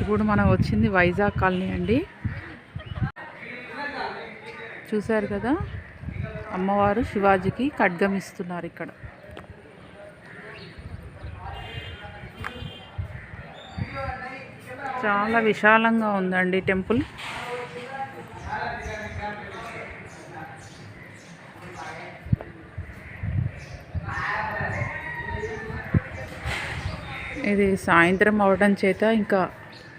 ఇప్పుడు మనం వచ్చింది వైజాగ్ కాలనీ అండి. చూశారు కదా? అమ్మవారు శివాజీకి ఖడ్గం ఇస్తున్నారు ఇక్కడ. చాలా విశాలంగా ఉందండి టెంపుల్. ఇది సాయంత్రం అవడం చేత ఇంకా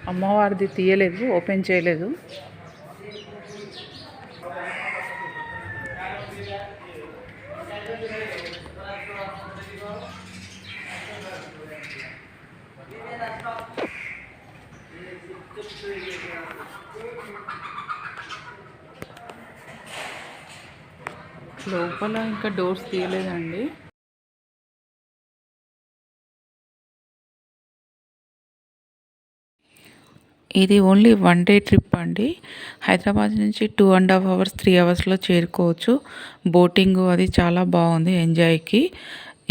అమ్మవారిది తీయలేదు ఓపెన్ చేయలేదు. లోపల ఇంకా డోర్స్ తీయలేదండి. ఇది ఓన్లీ వన్ డే ట్రిప్ అండి. హైదరాబాద్ నుంచి two and half hours three అవర్స్లో చేరుకోవచ్చు. బోటింగ్ అది చాలా బాగుంది ఎంజాయ్కి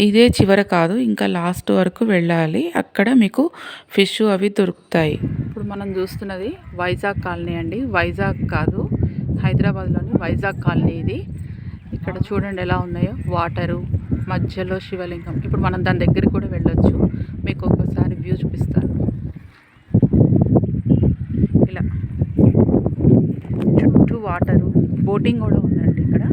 ఇదే చివర కాదు ఇంకా లాస్ట్ వరకు వెళ్ళాలి. అక్కడ మీకు ఫిష్ అవి దొరుకుతాయి. ఇప్పుడు మనం చూస్తున్నది వైజాగ్ కాలనీ అండి. వైజాగ్ కాదు హైదరాబాద్లోని వైజాగ్ కాలనీ ఇది. ఇక్కడ చూడండి ఎలా ఉన్నాయో. వాటరు మధ్యలో శివలింగం. ఇప్పుడు మనం దాని దగ్గరికి కూడా వెళ్ళొచ్చు. మీకు ఒకసారి వ్యూ చూపిస్తాను ఇలా చుట్టూ వాటరు బోటింగ్ కూడా ఉందండి ఇక్కడ.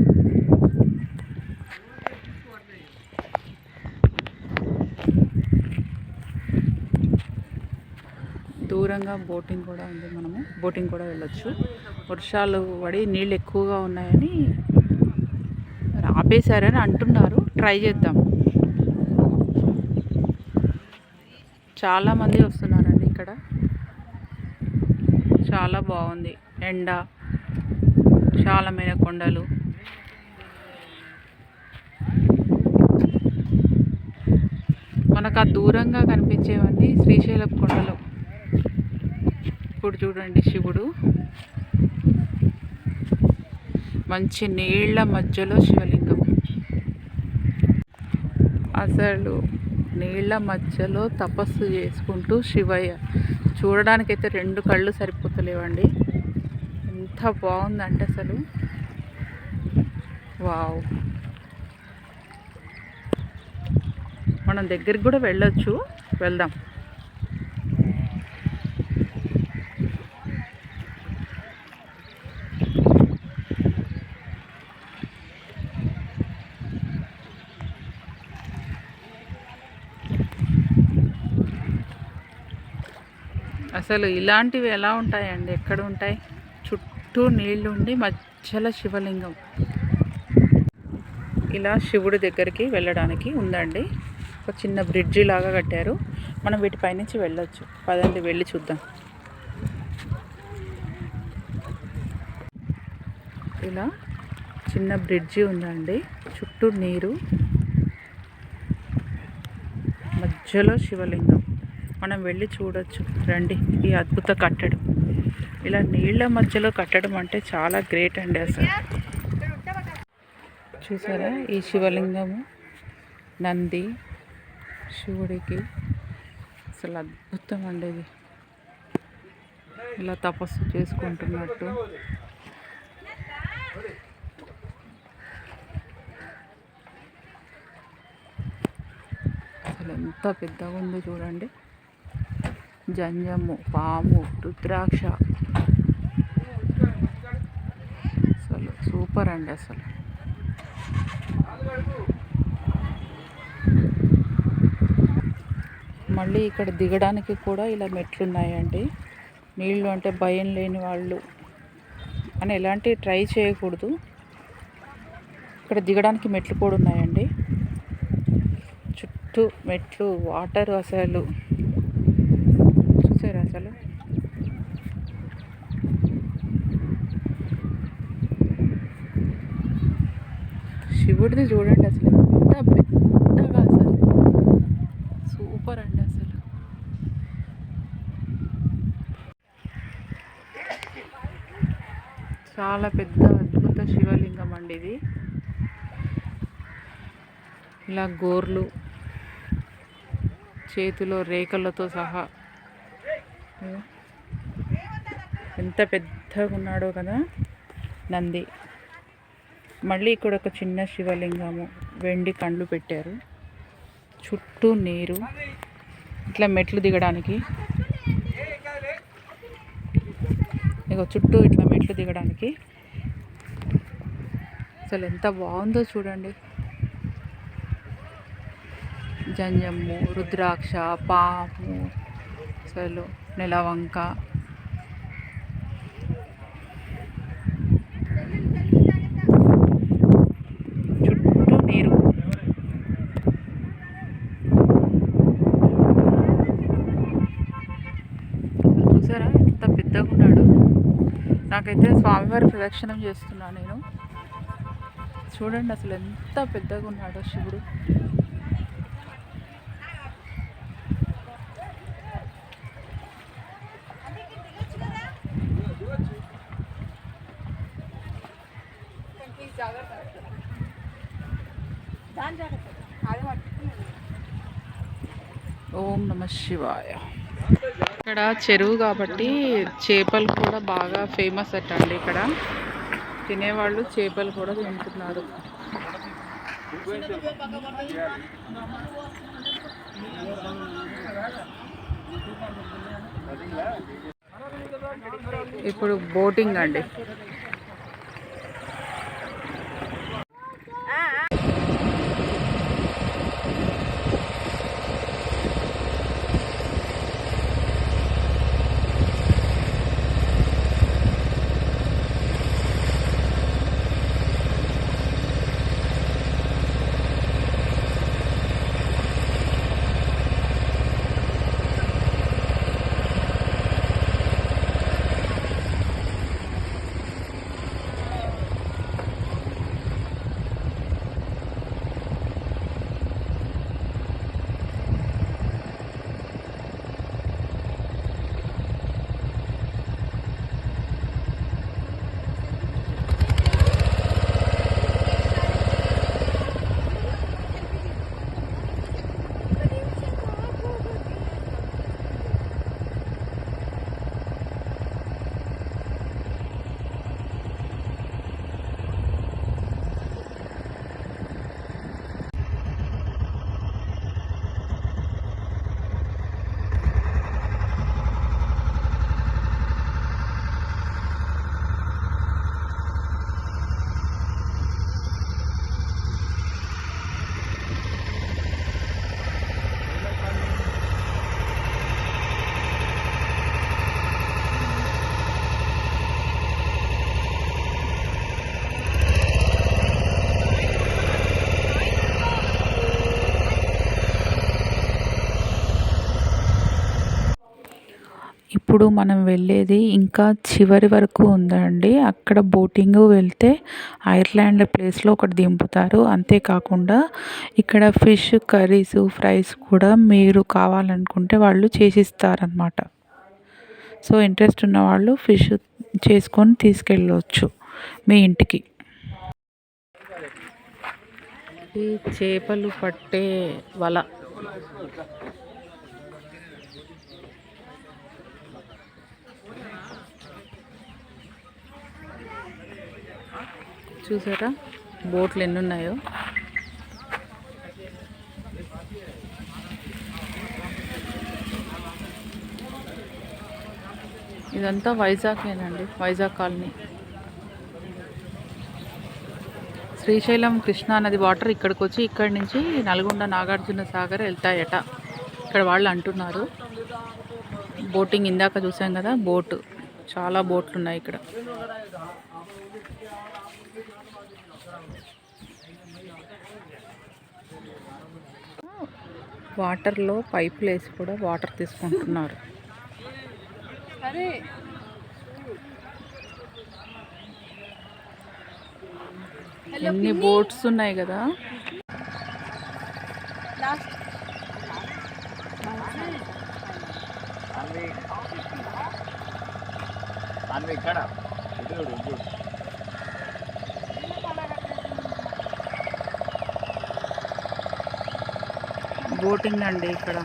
దూరంగా బోటింగ్ కూడా ఉంది మనము. బోటింగ్ కూడా వెళ్ళొచ్చు. వర్షాలు పడి నీళ్ళు ఎక్కువగా ఉన్నాయని ఆపేశారని అంటున్నారు. ట్రై చేద్దాం. చాలామంది వస్తున్నారండి ఇక్కడ. చాలా బాగుంది. ఎండ విశాలమైన కొండలు. మనకు ఆ దూరంగా కనిపించేవన్నీ శ్రీశైలం కొండలు. ఇప్పుడు చూడండి శివుడు. మంచి నీళ్ళ మధ్యలో శివలింగం. అసలు నీళ్ళ మధ్యలో తపస్సు చేసుకుంటూ శివయ్య. చూడడానికైతే రెండు కళ్ళు సరిపోతలేవండి. ఎంత బాగుందంటే అసలు. వావ్. మనం దగ్గరికి కూడా వెళ్ళొచ్చు. వెళ్దాం. అసలు ఇలాంటివి ఎలా ఉంటాయండి? ఎక్కడ ఉంటాయి? చుట్టూ నీళ్ళుండి మధ్యలో శివలింగం. ఇలా శివుడి దగ్గరికి వెళ్ళడానికి ఉందండి. ఒక చిన్న బ్రిడ్జి లాగా కట్టారు. మనం వీటి పైనుంచి వెళ్ళొచ్చు. పదండి వెళ్ళి చూద్దాం. ఇలా చిన్న బ్రిడ్జి ఉందండి. చుట్టూ నీరు మధ్యలో శివలింగం. మనం వెళ్ళి చూడొచ్చు. రండి ఈ అద్భుత కట్టడం. ఇలా నీళ్ళ మధ్యలో కట్టడం అంటే చాలా గ్రేట్ అండి అసలు. చూసారా ఈ శివలింగము? నంది శివుడికి అసలు అద్భుతం అండి ఇది. ఇలా తపస్సు చేసుకుంటున్నట్టు. అసలు ఎంత పెద్దగా ఉందో చూడండి. జంజము పాము రుద్రాక్ష అసలు సూపర్ అండి అసలు. మళ్ళీ ఇక్కడ దిగడానికి కూడా ఇలా మెట్లు ఉన్నాయండి నీళ్ళు అంటే భయం లేని వాళ్ళు అని ఎలాంటి ట్రై చేయకూడదు. ఇక్కడ దిగడానికి మెట్లు కూడా ఉన్నాయండి. చుట్టూ మెట్లు వాటర్ అసలు చూసారా అసలు శివుడిది చూడండి అసలు ఎంత పెద్దగా అసలు. సూపర్ అండి అసలు. చాలా పెద్ద అద్భుత శివలింగం అండి ఇది. ఇలా గోర్లు చేతిలో రేఖలతో సహా. ఎంత పెద్దగా ఉన్నాడో కదా నంది. మళ్ళీ ఇక్కడ ఒక చిన్న శివలింగము. వెండి కండ్లు పెట్టారు. చుట్టూ నీరు. ఇట్లా మెట్లు దిగడానికి. ఇక చుట్టూ ఇట్లా మెట్లు దిగడానికి. అసలు ఎంత బాగుందో చూడండి. జంజము రుద్రాక్ష పాము అసలు నెలవంక చుట్టూ నీరు అసలు చూసారా ఎంత పెద్దగా ఉన్నాడు నాకైతే స్వామివారి ప్రదక్షిణం చేస్తున్నాను నేను. చూడండి అసలు ఎంత పెద్దగా ఉన్నాడో శివుడు. ఓం నమ శివాయ. ఇక్కడ చెరువు కాబట్టి చేపలు కూడా బాగా ఫేమస్ అట అండి ఇక్కడ. తినేవాళ్ళు చేపలు కూడా తింటున్నారు. ఇప్పుడు బోటింగ్ అండి. ఇప్పుడు మనం వెళ్ళేది ఇంకా చివరి వరకు ఉందండి. అక్కడ బోటింగ్ వెళ్తే ఐర్లాండ్ ప్లేస్లో ఒకటి దింపుతారు. అంతేకాకుండా ఇక్కడ ఫిష్ కర్రీస్ ఫ్రైస్ కూడా మీరు కావాలనుకుంటే వాళ్ళు చేసిస్తారనమాట సో ఇంట్రెస్ట్ ఉన్న వాళ్ళు ఫిష్ చేసుకొని తీసుకెళ్ళవచ్చు మీ ఇంటికి. ఈ చేపలు పట్టే వల. చూసారా? బోట్లు ఎన్ని ఉన్నాయో? ఇదంతా వైజాగ్నేనండి వైజాగ్ కాలనీ. శ్రీశైలం కృష్ణా నది వాటర్ ఇక్కడికి వచ్చి ఇక్కడి నుంచి నల్గొండ నాగార్జున సాగర్ వెళ్తాయట. ఇక్కడ వాళ్ళు అంటున్నారు. బోటింగ్ ఇందాక చూసాం కదా బోటు. చాలా బోట్లు ఉన్నాయి ఇక్కడ. వాటర్లో పైపులు వేసి కూడా వాటర్ తీసుకుంటున్నారు. ఎన్ని బోట్స్ ఉన్నాయి కదా? ఇక్కడ. బోటింగ్ అండి ఇక్కడ.